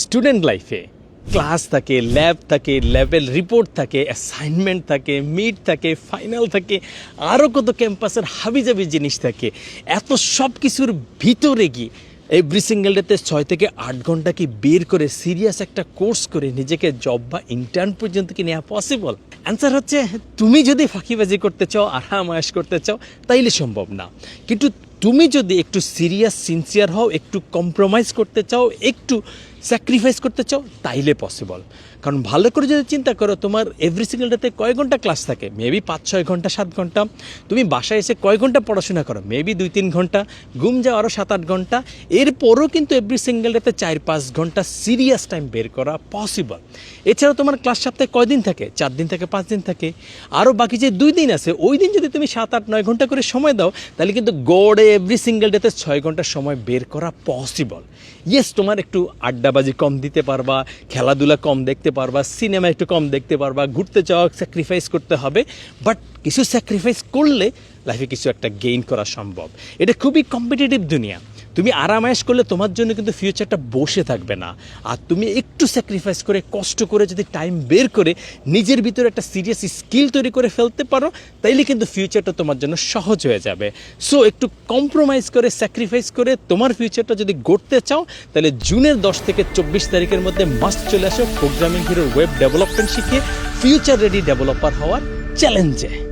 Student লাইফে class থাকে lab থাকে ল্যাবের রিপোর্ট থাকে অ্যাসাইনমেন্ট থাকে মিট থাকে ফাইনাল থাকে আরও কত ক্যাম্পাসের হাবিজাবি জিনিস থাকে। এত সব কিছুর ভিতরে গিয়ে এভরি সিঙ্গেল ডেতে ছয় থেকে আট ঘণ্টা কি বের করে সিরিয়াস একটা কোর্স করে নিজেকে জব বা ইন্টার্ন পর্যন্ত কি নেওয়া পসিবল অ্যান্সার হচ্ছে, তুমি যদি ফাঁকিবাজি করতে চাও আরাম আয়াস করতে চাও, তাইলে সম্ভব না। কিন্তু তুমি যদি একটু সিরিয়াস সিনসিয়ার হও, একটু কম্প্রোমাইজ করতে চাও, একটু স্যাক্রিফাইস করতে চাও, তাইলে পসিবল কারণ ভালো করে যদি চিন্তা করো, তোমার এভরি সিঙ্গেল ডেতে কয় ঘণ্টা ক্লাস থাকে? মেবি পাঁচ, ছয় ঘণ্টা, সাত ঘণ্টা। তুমি বাসায় এসে কয় ঘণ্টা পড়াশোনা করো? মেবি দুই, তিন ঘণ্টা। ঘুম যাও আরও সাত, আট ঘণ্টা। এরপরও কিন্তু এভরি সিঙ্গেল ডেতে চার, পাঁচ ঘণ্টা সিরিয়াস টাইম বের করা পসিবল এছাড়াও তোমার ক্লাস সপ্তাহে কয় দিন থাকে? চার দিন থাকে, পাঁচ দিন থাকে। আরও বাকি যে দুই দিন আছে, ওই দিন যদি তুমি সাত, আট, নয় ঘণ্টা করে সময় দাও, তাহলে কিন্তু গড়ে এভরি সিঙ্গেল ডেতে ছয় ঘণ্টা সময় বের করা পসিবল ইয়েস তোমার একটু আড্ডাবাজি কম দিতে পারবা, খেলাধুলা কম দেখতে পারবা সিনেমা একটু কম দেখতে পারবা, ঘুরতে যাওয়া স্যাক্রিফাইস করতে হবে বাট কিছু স্যাক্রিফাইস করলে লাইফে কিছু একটা গেইন করা সম্ভব। এটা খুবই কম্পিটিটিভ দুনিয়া। তুমি আরামায়াস করলে তোমার জন্য কিন্তু ফিউচারটা বসে থাকবে না। আর তুমি একটু স্যাক্রিফাইস করে, কষ্ট করে যদি টাইম বের করে, নিজের ভিতরে একটা সিরিয়াস স্কিল তৈরি করে ফেলতে পারো, তাইলে কিন্তু ফিউচারটা তোমার জন্য সহজ হয়ে যাবে। সো একটু কম্প্রোমাইজ করে স্যাক্রিফাইস করে তোমার ফিউচারটা যদি গড়তে চাও তাহলে জুনের দশ থেকে চব্বিশ তারিখের মধ্যে মাস্ট চলে আসো প্রোগ্রামিং হিরোর ওয়েব ডেভেলপমেন্ট শিখিয়ে ফিউচার রেডি ডেভেলপার হওয়ার চ্যালেঞ্জে